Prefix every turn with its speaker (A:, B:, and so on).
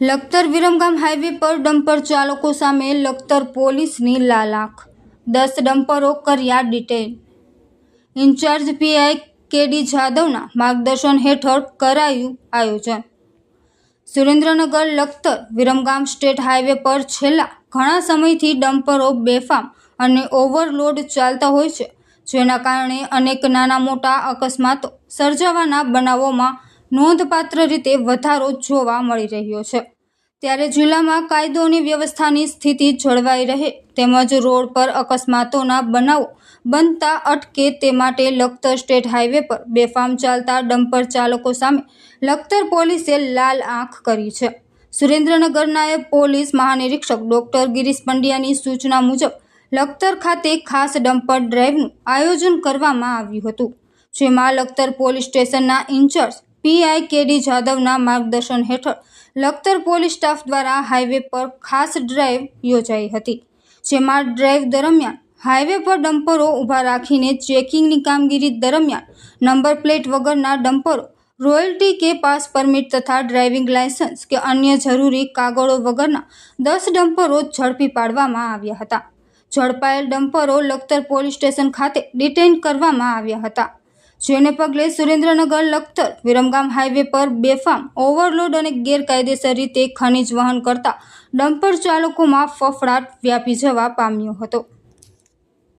A: Lakhtar Viramgam highway પર dumper ચાલકો સામે લખતર પોલીસની લાલાખ. દસ ડમ્પરો કર્યા ડિટેલ ઇન્ચાર્જ પીઆઈ કેડી જાદવના માર્ગદર્શન હેઠળ કરાયું આયોજન. સુરેન્દ્રનગર લખતર વિરમગામ સ્ટેટ હાઈવે પર છેલ્લા ઘણા સમયથી ડમ્પરો બેફામ અને ઓવરલોડ ચાલતા હોય છે, જેના કારણે અનેક નાના મોટા અકસ્માતો સર્જાવાના બનાવોમાં નોંધપાત્ર રીતે વધારો જોવા મળી રહ્યો છે. ત્યારે જિલ્લામાં કાયદો અને વ્યવસ્થાની સ્થિતિ જળવાઈ રહે તેમજ રોડ પર અકસ્માતોના બનાવો બનતા અટકે તે માટે લખતર સ્ટેટ હાઈવે પર બેફામ ચાલતા ડમ્પર ચાલકો સામે લખતર પોલીસે લાલ આંખ કરી છે. સુરેન્દ્રનગર નાયબ પોલીસ મહાનિરીક્ષક ડોક્ટર ગિરીશ પંડ્યાની સૂચના મુજબ લખતર ખાતે ખાસ ડમ્પર ડ્રાઈવનું આયોજન કરવામાં આવ્યું હતું, જેમાં લખતર પોલીસ સ્ટેશનના ઇન્ચાર્જ પીઆઈ કેડી જાદવના માર્ગદર્શન હેઠળ લખતર પોલીસ સ્ટાફ દ્વારા હાઈવે પર ખાસ ડ્રાઈવ યોજાઈ હતી, જેમાં ડ્રાઈવ દરમિયાન હાઈવે પર ડમ્પરો ઊભા રાખીને ચેકિંગની કામગીરી દરમિયાન નંબર પ્લેટ વગરના ડમ્પરો, રોયલ્ટી કે પાસ પરમિટ તથા ડ્રાઇવિંગ લાયસન્સ કે અન્ય જરૂરી કાગળો વગરના દસ ડમ્પરો ઝડપી પાડવામાં આવ્યા હતા. ઝડપાયેલ ડમ્પરો લખતર પોલીસ સ્ટેશન ખાતે ડિટેઇન કરવામાં આવ્યા હતા. જેને પગલે સુરેન્દ્રનગર લખતર, વિરમગામ હાઈવે પર બેફામ, ઓવરલોડ અને ગેરકાયદેસર રીતે ખનીજ વહન કરતા ડમ્પર ચાલકોમાં ફફડાટ વ્યાપી જવા પામ્યો હતો.